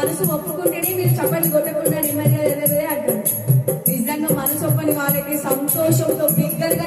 మనసు ఒప్పుకుంటేనే మీరు చప్పని కొట్టకుండా నెమ్మదిగా ఎదగదే అంటారు. నిజంగా మనసు ఒప్పని వాళ్ళకి సంతోషంతో బిగ్గరగా